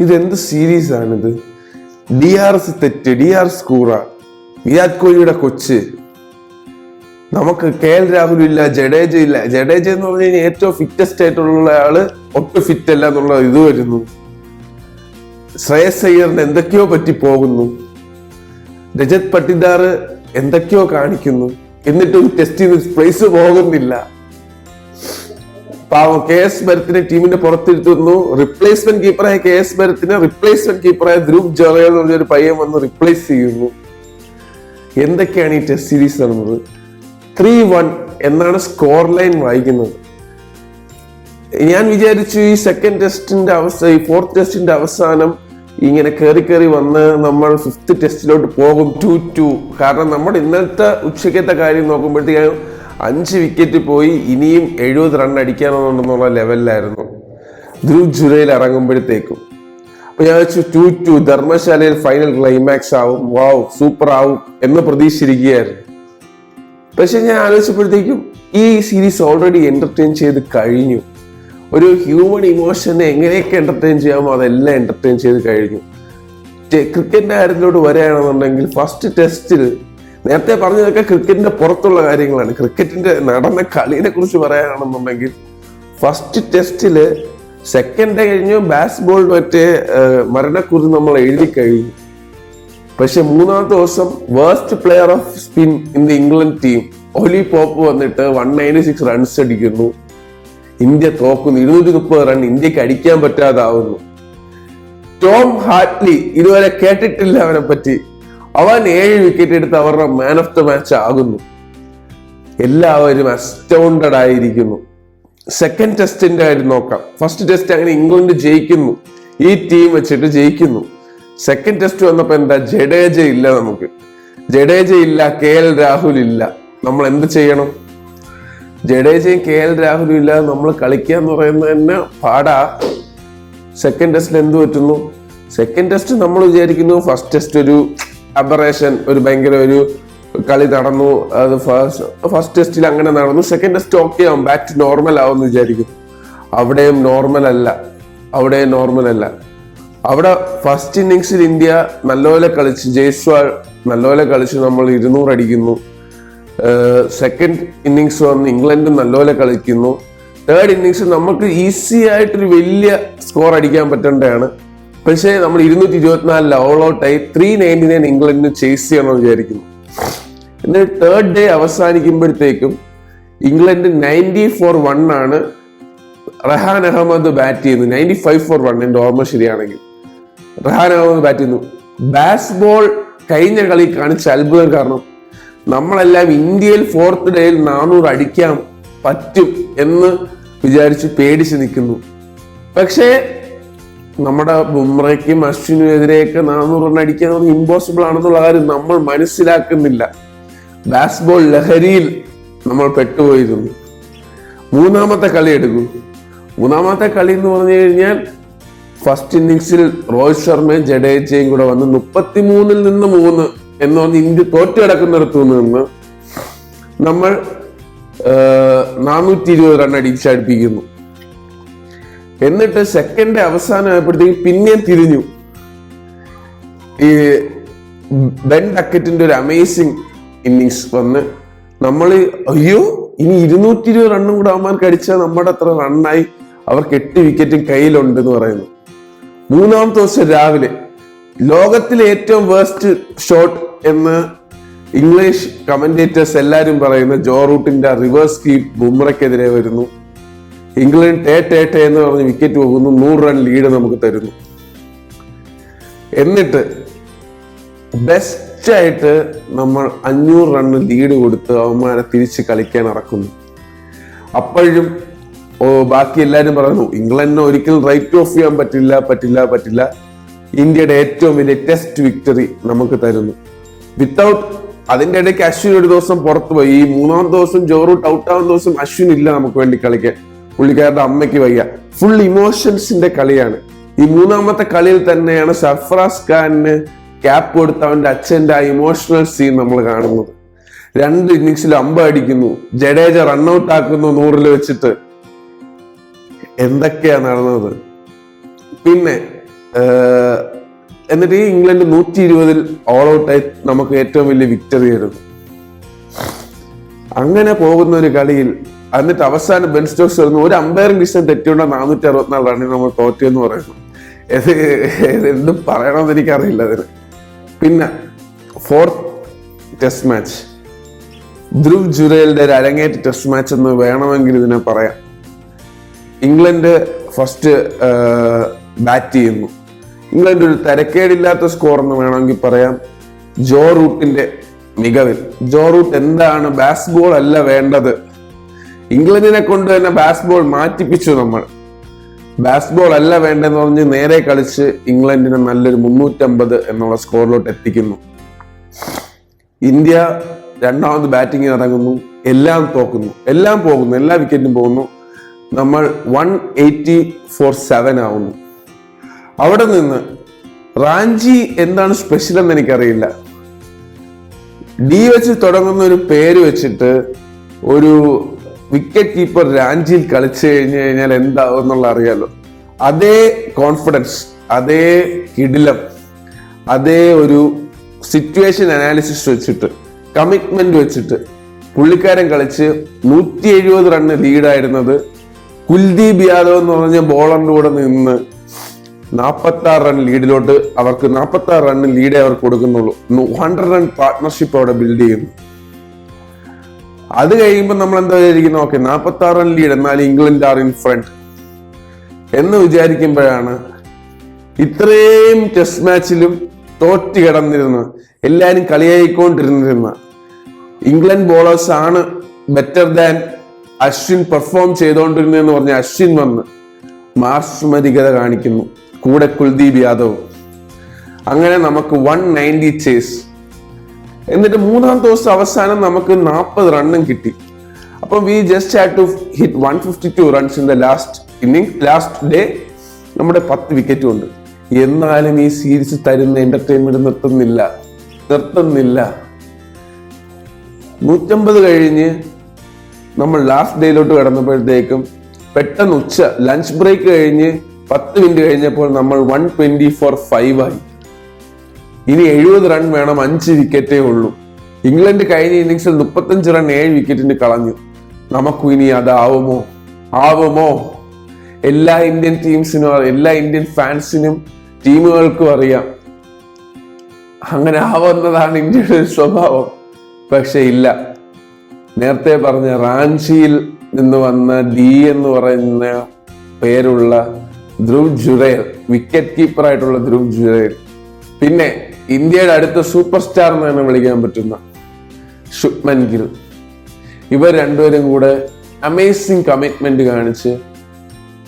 ഇതെന്ത് സീരീസ് ആണിത്? D R S തെറ്റ് ഡി ആർ എസ് കൂറ വിരാട് കോഹ്ലിയുടെ കൊച്ച്. നമുക്ക് കെ എൽ രാഹുൽ ഇല്ല ജഡേജ ഇല്ല. ജഡേജ എന്ന് പറഞ്ഞു കഴിഞ്ഞാൽ ഏറ്റവും ഫിറ്റസ്റ്റ് ആയിട്ടുള്ള ആൾ ഒട്ടും ഫിറ്റ് അല്ല എന്നുള്ള ഇത് വരുന്നു. ശ്രേയസ് അയ്യറിന് എന്തൊക്കെയോ പറ്റി പോകുന്നു. രജത് പട്ടിദാർ എന്തൊക്കെയോ കാണിക്കുന്നു. എന്നിട്ടും ടെസ്റ്റിന് പ്ലേസ് പോകുന്നില്ല. പാവം കെ എസ് ഭരത്തിനെ ടീമിന്റെ പുറത്തിരുത്തുന്നു റിപ്ലേസ്മെന്റ് കീപ്പറായ കെ എസ് ഭരത്തിനെ റിപ്ലേസ്മെന്റ് കീപ്പറായ ധ്രുവ് ജോറയോ എന്ന് പറഞ്ഞൊരു പയ്യൻ വന്ന് റിപ്ലേസ് ചെയ്യുന്നു. എന്തൊക്കെയാണ് ഈ ടെസ്റ്റ് സീരീസ് നടന്നത്? ത്രീ വൺ എന്നാണ് സ്കോർ ലൈൻ വായിക്കുന്നത്. ഞാൻ വിചാരിച്ചു ഈ സെക്കൻഡ് ടെസ്റ്റിന്റെ അവസ്ഥ ഈ ഫോർത്ത് ടെസ്റ്റിന്റെ അവസാനം ഇങ്ങനെ കയറി കയറി വന്ന് നമ്മൾ ഫിഫ്ത്ത് ടെസ്റ്റിലോട്ട് പോകും ടു ടു കാരണം നമ്മുടെ ഇന്നത്തെ ഉച്ചക്കത്തെ കാര്യം നോക്കുമ്പോഴത്തേക്കും അഞ്ച് വിക്കറ്റ് പോയി ഇനിയും എഴുപത് റൺ അടിക്കാനുണ്ടെന്നുള്ള ലെവലിലായിരുന്നു ധ്രുവ് ജുലൈയിൽ ഇറങ്ങുമ്പോഴത്തേക്കും അപ്പൊ ഞാൻ വെച്ചു ടു ടു ധർമ്മശാലയിൽ ഫൈനൽ ക്ലൈമാക്സ് ആവും. വാവ് സൂപ്പർ ആവും എന്ന് പ്രതീക്ഷിച്ചിരിക്കുകയായിരുന്നു. പക്ഷെ ഞാൻ ആലോചിച്ചപ്പോഴത്തേക്കും ഈ സീരീസ് ഓൾറെഡി എന്റർടൈൻ ചെയ്ത് കഴിഞ്ഞു. ഒരു ഹ്യൂമൻ ഇമോഷനെ എങ്ങനെയൊക്കെ എന്റർടൈൻ ചെയ്യാമോ അതെല്ലാം എന്റർടൈൻ ചെയ്ത് കഴിഞ്ഞു. ക്രിക്കറ്റിന്റെ കാര്യത്തിലോട്ട് വരികയാണെന്നുണ്ടെങ്കിൽ ഫസ്റ്റ് ടെസ്റ്റിൽ നേരത്തെ പറഞ്ഞതൊക്കെ ക്രിക്കറ്റിന്റെ പുറത്തുള്ള കാര്യങ്ങളാണ്. ക്രിക്കറ്റിന്റെ നടന്ന കളിയെ കുറിച്ച് പറയാനാണെന്നുണ്ടെങ്കിൽ ഫസ്റ്റ് ടെസ്റ്റിൽ സെക്കൻഡ് കഴിഞ്ഞു ബാസ്ബോൾ മറ്റേ മരണക്കുറി നമ്മൾ എഴുതി കഴിഞ്ഞു. പക്ഷെ മൂന്നാമത്തെ ദിവസം worst player of spin in the England team Ollie Pope വന്നിട്ട് വൺ നയന്റി സിക്സ് റൺസ് അടിക്കുന്നു. ഇന്ത്യ തോക്കുന്നു. ഇരുന്നൂറ്റി മുപ്പത് റൺ ഇന്ത്യയ്ക്ക് അടിക്കാൻ പറ്റാതാവുന്നു. ടോം ഹാറ്റ്ലി ഇതുവരെ കേട്ടിട്ടില്ല അവനെ പറ്റി അവൻ ഏഴ് വിക്കറ്റ് എടുത്ത് അവരുടെ മാൻ ഓഫ് ദ മാച്ച് ആകുന്നു. എല്ലാവരും അസ്റ്റൗണ്ടഡ് ആയിരിക്കുന്നു. സെക്കൻഡ് ടെസ്റ്റിന്റെ കാര്യം നോക്കാം. ഫസ്റ്റ് ടെസ്റ്റ് അങ്ങനെ ഇംഗ്ലണ്ട് ജയിക്കുന്നു. ഈ ടീം വെച്ചിട്ട് ജയിക്കുന്നു. സെക്കൻഡ് ടെസ്റ്റ് വന്നപ്പോ എന്താ? ജഡേജ ഇല്ല നമുക്ക്. ജഡേജ ഇല്ല കെ എൽ രാഹുൽ ഇല്ല. നമ്മൾ എന്ത് ചെയ്യണം? ജഡേജയും കെ എൽ രാഹുലും ഇല്ലാതെ നമ്മൾ കളിക്കുക എന്ന് പറയുന്നത് തന്നെ പാടാ. സെക്കൻഡ് ടെസ്റ്റിൽ എന്ത് പറ്റുന്നു? സെക്കൻഡ് ടെസ്റ്റ് നമ്മൾ വിചാരിക്കുന്നു ഫസ്റ്റ് ടെസ്റ്റ് ഒരു അബറേഷൻ ഒരു ഭയങ്കര ഒരു കളി നടന്നു. അത് ഫസ്റ്റ് ഫസ്റ്റ് ടെസ്റ്റിൽ അങ്ങനെ നടന്നു. സെക്കൻഡ് ടെസ്റ്റ് ഓക്കെ ആവും. ബാറ്റ് നോർമൽ ആവും എന്ന് വിചാരിക്കും. അവിടെയും നോർമൽ അല്ല. അവിടെയും നോർമൽ അല്ല. അവിടെ ഫസ്റ്റ് ഇന്നിങ്സിൽ ഇന്ത്യ നല്ലപോലെ കളിച്ച്. ജയ്സ്വാൾ നല്ലപോലെ കളിച്ച്. നമ്മൾ ഇരുന്നൂറ് അടിക്കുന്നു. സെക്കൻഡ് ഇന്നിങ്സ് വന്ന് ഇംഗ്ലണ്ട് നല്ലപോലെ കളിക്കുന്നു. തേർഡ് ഇന്നിങ്സ് നമുക്ക് ഈസി ആയിട്ടൊരു വലിയ സ്കോർ അടിക്കാൻ പറ്റേണ്ടതാണ്. പക്ഷേ നമ്മൾ ഇരുന്നൂറ്റി ഇരുപത്തിനാലിൽ ഓൾ ഔട്ടായി ത്രീ നയന്റി നയൻ ഇംഗ്ലണ്ടിന് ചേസ് ചെയ്യണമെന്ന് വിചാരിക്കുന്നു. എന്നിട്ട് തേർഡ് ഡേ അവസാനിക്കുമ്പോഴത്തേക്കും ഇംഗ്ലണ്ട് നയന്റി ഫോർ വൺ ആണ് റഹാൻ അഹമ്മദ് ബാറ്റ് ചെയ്യുന്നത്. നയന്റി ഫൈവ് ഫോർ വൺ എന്റെ ഓർമ്മ ശരിയാണെങ്കിൽ. റഹാൻ അഹമ്മദ് ബാറ്റ് ചെയ്യുന്നു. ബാസ് ബോൾ കഴിഞ്ഞ കളി കാണിച്ച അത്ഭുതം കാരണം നമ്മളെല്ലാം ഇന്ത്യയിൽ ഫോർത്ത് ഡേയിൽ നാനൂറ് അടിക്കാൻ പറ്റും എന്ന് വിചാരിച്ച് പേടിച്ച് നിൽക്കുന്നു. പക്ഷേ നമ്മുടെ ബുംറയ്ക്കും അശ്വിനും എതിരെയൊക്കെ നാനൂറ് റൺ അടിക്കുന്നത് ഇമ്പോസിബിൾ ആണെന്നുള്ള കാര്യം നമ്മൾ മനസ്സിലാക്കുന്നില്ല. ബാസ്ബോൾ ലഹരിയിൽ നമ്മൾ പെട്ടുപോയിരുന്നു. മൂന്നാമത്തെ കളി എടുക്കും. മൂന്നാമത്തെ കളി എന്ന് പറഞ്ഞു കഴിഞ്ഞാൽ ഫസ്റ്റ് ഇന്നിങ്സിൽ രോഹിത് ശർമ്മയും ജഡേജയും കൂടെ വന്ന് മുപ്പത്തിമൂന്നിൽ നിന്ന് മൂന്ന് എന്ന് പറഞ്ഞ് ഇന്ത്യ തോറ്റു കിടക്കുന്നിടത്തു നിന്ന് നമ്മൾ നാനൂറ്റി ഇരുപത് റൺ അടിച്ചടിപ്പിക്കുന്നു. എന്നിട്ട് സെക്കൻഡ് അവസാനമായപ്പോഴത്തേക്ക് പിന്നെയും തിരിഞ്ഞു. ഈ ബെൻ ഡക്കറ്റിന്റെ ഒരു അമേസിങ് ഇന്നിങ്സ് വന്ന് നമ്മൾ അയ്യോ ഇനി ഇരുന്നൂറ്റി ഇരുപത് റണ്ണും കൂടെ അവന്മാർക്ക് അടിച്ചാൽ നമ്മുടെ അത്ര റണ്ണായി. അവർക്ക് എട്ട് വിക്കറ്റും കയ്യിലുണ്ട് എന്ന് പറയുന്നു. മൂന്നാമത്തെ ദിവസം രാവിലെ ലോകത്തിലെ ഏറ്റവും വേസ്റ്റ് ഷോട്ട് എന്ന് ഇംഗ്ലീഷ് കമന്റേറ്റേഴ്സ് എല്ലാവരും പറയുന്ന ജോ റൂട്ടിന്റെ റിവേഴ്സ് കീപ്പ് ബുംറയ്ക്കെതിരെ വരുന്നു. ഇംഗ്ലണ്ട് ടേ ടേ ടേ എന്ന് പറഞ്ഞ് വിക്കറ്റ് പോകുന്നു. നൂറ് റൺ ലീഡ് നമുക്ക് തരുന്നു. എന്നിട്ട് ബെസ്റ്റ് ആയിട്ട് നമ്മൾ അഞ്ഞൂറ് റണ്ണ് ലീഡ് കൊടുത്ത് അവന്മാരെ തിരിച്ച് കളിക്കാൻ ഇറക്കുന്നു. അപ്പോഴും ബാക്കി എല്ലാവരും പറഞ്ഞു ഇംഗ്ലണ്ടിന് ഒരിക്കലും റൈറ്റ് ഓഫ് ചെയ്യാൻ പറ്റില്ല പറ്റില്ല പറ്റില്ല. ഇന്ത്യയുടെ ഏറ്റവും വലിയ ടെസ്റ്റ് വിക്ടറി നമുക്ക് തരുന്നു. വിത്തൗട്ട് അതിന്റെ ഇടയ്ക്ക് അശ്വിൻ ഒരു ദിവസം പുറത്തു പോയി. ഈ മൂന്നാം ദിവസം ജോറൂട്ട് ഔട്ട് ആവുന്ന ദിവസം അശ്വിൻ ഇല്ല നമുക്ക് വേണ്ടി കളിക്കാൻ. പുള്ളിക്കാരുടെ അമ്മയ്ക്ക് വയ്യ. ഫുൾ ഇമോഷൻസിന്റെ കളിയാണ്. ഈ മൂന്നാമത്തെ കളിയിൽ തന്നെയാണ് സർഫറാസ് ഖാനിന് ക്യാപ്പ് കൊടുത്ത അവന്റെ അച്ഛന്റെ ആ ഇമോഷണൽ സീൻ നമ്മൾ കാണുന്നത്. രണ്ട് ഇന്നിങ്സിൽ അമ്പ അടിക്കുന്നു. ജഡേജ റൺഔട്ട് ആക്കുന്നു നൂറിൽ വെച്ചിട്ട്. എന്തൊക്കെയാ നടന്നത്? പിന്നെ എന്നിട്ട് ഈ ഇംഗ്ലണ്ട് നൂറ്റി ഇരുപതിൽ ഓൾ ഔട്ടായി നമുക്ക് ഏറ്റവും വലിയ വിക്ടറി ആയിരുന്നു. അങ്ങനെ പോകുന്ന ഒരു കളിയിൽ എന്നിട്ട് അവസാനം ബെൻ സ്റ്റോക്സ് വരുന്നു ഒരു അമ്പയറിംഗ് ഡിസിഷൻ തെറ്റിയുണ്ട നാനൂറ്റി അറുപത്തിനാല് റണ്ണിന് നമ്മൾ തോറ്റു എന്ന് പറയുന്നു. ഇത് എന്തും പറയണമെന്ന് എനിക്കറിയില്ല അതിന്. പിന്നെ ഫോർത്ത് ടെസ്റ്റ് മാച്ച് ധ്രുവ് ജുരേലിന്റെ ഒരു അരങ്ങേറ്റ ടെസ്റ്റ് മാച്ച് എന്ന് വേണമെങ്കിൽ ഇതിനെ പറയാം. ഇംഗ്ലണ്ട് ഫസ്റ്റ് ബാറ്റ് ചെയ്യുന്നു. ഇംഗ്ലണ്ട് ഒരു തരക്കേടില്ലാത്ത സ്കോർ എന്ന് വേണമെങ്കിൽ പറയാം. ജോ റൂട്ടിന്റെ മികവിൽ. ജോ റൂട്ട് എന്താണ് ബാസ് ബോൾ അല്ല വേണ്ടത്? ഇംഗ്ലണ്ടിനെ കൊണ്ട് തന്നെ ബാസ്ബോൾ മാറ്റിപ്പിച്ചു നമ്മൾ. ബാസ്ബോൾ അല്ല വേണ്ടെന്ന് പറഞ്ഞ് നേരെ കളിച്ച് ഇംഗ്ലണ്ടിനെ നല്ലൊരു മുന്നൂറ്റമ്പത് എന്നുള്ള സ്കോറിലോട്ട് എത്തിക്കുന്നു. ഇന്ത്യ രണ്ടാമത് ബാറ്റിംഗ് ഇറങ്ങുന്നു എല്ലാം തോക്കുന്നു. എല്ലാം പോകുന്നു എല്ലാ വിക്കറ്റും പോകുന്നു. നമ്മൾ വൺ എയ്റ്റി ഫോർ സെവൻ ആവുന്നു. അവിടെ നിന്ന് റാഞ്ചി എന്താണ് സ്പെഷ്യൽ എന്ന് എനിക്കറിയില്ല. ഡി വെച്ച് തുടങ്ങുന്ന ഒരു പേര് വെച്ചിട്ട് ഒരു വിക്കറ്റ് കീപ്പർ രാഞ്ചിയിൽ കളിച്ചു കഴിഞ്ഞു കഴിഞ്ഞാൽ എന്താവും എന്നുള്ള അറിയാലോ. അതേ കോൺഫിഡൻസ് അതേ കിടിലം അതേ ഒരു സിറ്റുവേഷൻ അനാലിസിസ് വെച്ചിട്ട് കമ്മിറ്റ്മെന്റ് വെച്ചിട്ട് പുള്ളിക്കാരൻ കളിച്ച് നൂറ്റി എഴുപത് റണ്ണ് ലീഡായിരുന്നത് കുൽദീപ് യാദവ് എന്ന് പറഞ്ഞ ബോളറിന്റെ കൂടെ നിന്ന് നാൽപ്പത്തി ആറ് റൺ ലീഡിലോട്ട് അവർക്ക് നാൽപ്പത്തി ആറ് റണ്ണ് ലീഡേ അവർക്ക് കൊടുക്കുന്നുള്ളൂ. ഹൺഡ്രഡ് റൺ പാർട്ട്ണർഷിപ്പ് അവിടെ ബിൽഡ് ചെയ്യുന്നു. അത് കഴിയുമ്പോൾ നമ്മൾ എന്താ വിചാരിക്കുന്നത് ഓക്കെ നാൽപ്പത്തി ആറ് റൺ ലീഡ് എന്നാൽ ഇംഗ്ലണ്ട് ആർ ഇൻ ഫ്രണ്ട് എന്ന് വിചാരിക്കുമ്പോഴാണ് ഇത്രയും ടെസ്റ്റ് മാച്ചിലും തോറ്റ് കിടന്നിരുന്ന എല്ലാവരും കളിയായിക്കൊണ്ടിരുന്നിരുന്ന ഇംഗ്ലണ്ട് ബോളേഴ്സ് ആണ് ബെറ്റർ ദാൻ അശ്വിൻ പെർഫോം ചെയ്തുകൊണ്ടിരുന്നതെന്ന് പറഞ്ഞ അശ്വിൻ വന്ന് മാർസ്മരികത കാണിക്കുന്നു. കൂടെ കുൽദീപ് യാദവ്. അങ്ങനെ നമുക്ക് വൺ നയന്റി ചേസ് എന്നിട്ട് മൂന്നാം ദിവസം അവസാനം നമുക്ക് നാൽപ്പത് റണ്ണും കിട്ടി. അപ്പം we just had to hit one fifty two runs in the last inning last day നമ്മുടെ പത്ത് വിക്കറ്റും ഉണ്ട്. എന്നാലും ഈ സീരീസ് തരുന്ന എന്റർടൈൻമെന്റ് നിർത്തുന്നില്ല. നിർത്തുന്നില്ല. നൂറ്റമ്പത് കഴിഞ്ഞ് നമ്മൾ ലാസ്റ്റ് ഡേയിലോട്ട് കടന്നപ്പോഴത്തേക്കും പെട്ടെന്ന് ഉച്ച ലഞ്ച് ബ്രേക്ക് കഴിഞ്ഞ് പത്ത് മിനിറ്റ് കഴിഞ്ഞപ്പോൾ നമ്മൾ വൺ ട്വന്റി ഫോർ ഫൈവ് ആയി. ഇനി എഴുപത് റൺ വേണം അഞ്ച് വിക്കറ്റേ ഉള്ളൂ. ഇംഗ്ലണ്ട് കഴിഞ്ഞ ഇന്നിങ്സിൽ മുപ്പത്തഞ്ച് റൺ ഏഴ് വിക്കറ്റിന് കളഞ്ഞു. നമുക്കും ഇനി അതാവുമോ? ആവുമോ? എല്ലാ ഇന്ത്യൻ ടീംസിനും എല്ലാ ഇന്ത്യൻ ഫാൻസിനും ടീമുകൾക്കും അറിയാം. അങ്ങനെ ആവുന്നതാണ് ഇന്ത്യയുടെ സ്വഭാവം. പക്ഷെ ഇല്ല. നേരത്തെ പറഞ്ഞ റാഞ്ചിയിൽ നിന്ന് വന്ന ഡി എന്ന് പറയുന്ന പേരുള്ള ധ്രുവ് ജുറേൽ വിക്കറ്റ് കീപ്പറായിട്ടുള്ള ധ്രുവ് ജുറേൽ പിന്നെ ഇന്ത്യയുടെ അടുത്ത സൂപ്പർ സ്റ്റാർ എന്ന് തന്നെ വിളിക്കാൻ പറ്റുന്ന ശുഭ്മൻ ഗിൽ. ഇവർ രണ്ടുപേരും കൂടെ അമേസിങ് കമ്മിറ്റ്മെന്റ് കാണിച്ച്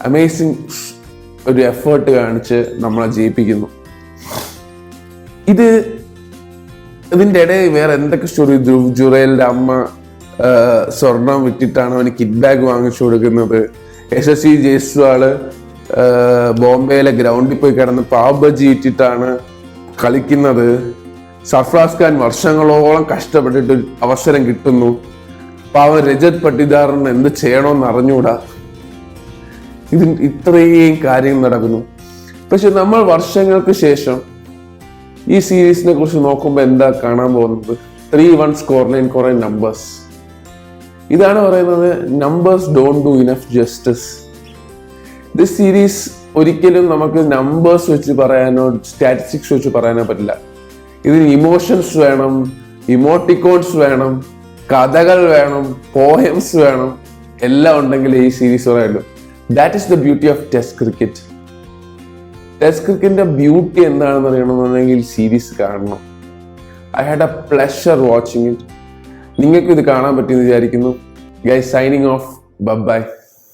അമേസിങ് ഒരു എഫേർട്ട് കാണിച്ച് നമ്മളെ ജയിപ്പിക്കുന്നു. ഇത് ഇതിന്റെ ഇടയിൽ വേറെ എന്തൊക്കെ സ്റ്റോറി ധ്രുവ് ജുറേലിന്റെ അമ്മ സ്വർണം വിറ്റിട്ടാണ് അവന് കിഡ് ബാഗ് വാങ്ങിച്ചു കൊടുക്കുന്നത്. എസ് എസ് സി ജയ്സ്വാൾ ബോംബെയിലെ ഗ്രൗണ്ടിൽ പോയി കിടന്ന് പാവ് ബജി വിറ്റിട്ടാണ് കളിക്കുന്നത് സർഫ്രാസ് ഖാൻ വർഷങ്ങളോളം കഷ്ടപ്പെട്ടിട്ട് അവസരം കിട്ടുന്നു. പാവം രജത് പട്ടിദാറിന് എന്ത് ചെയ്യണമെന്ന് അറിഞ്ഞൂടാ? ഇതിന് ഇത്രയും കാര്യങ്ങൾ നടക്കുന്നു. പക്ഷെ നമ്മൾ വർഷങ്ങൾക്ക് ശേഷം ഈ സീരീസിനെ കുറിച്ച് നോക്കുമ്പോൾ എന്താ കാണാൻ പോകുന്നത്? ത്രീ വൺ സ്കോർ ലൈൻ കുറെ നമ്പേഴ്സ് ഇതാണ് പറയുന്നത് numbers don't do enough justice this series ഒരിക്കലും നമുക്ക് നമ്പേഴ്സ് വെച്ച് പറയാനോ സ്റ്റാറ്റിസ്റ്റിക്സ് വെച്ച് പറയാനോ പറ്റില്ല. ഇതിന് ഇമോഷൻസ് വേണം ഇമോട്ടിക്കോൺസ് വേണം കഥകൾ വേണം പോയംസ് വേണം എല്ലാം ഉണ്ടെങ്കിൽ ഈ സീരീസ് പറയുള്ളൂ. That is the beauty of test cricket test ക്രിക്കറ്റിന്റെ ബ്യൂട്ടി എന്താണെന്ന് അറിയണമെന്നുണ്ടെങ്കിൽ സീരീസ് കാണണം. I had a pleasure watching it നിങ്ങൾക്ക് ഇത് കാണാൻ പറ്റുമെന്ന് വിചാരിക്കുന്നു. Guy signing of by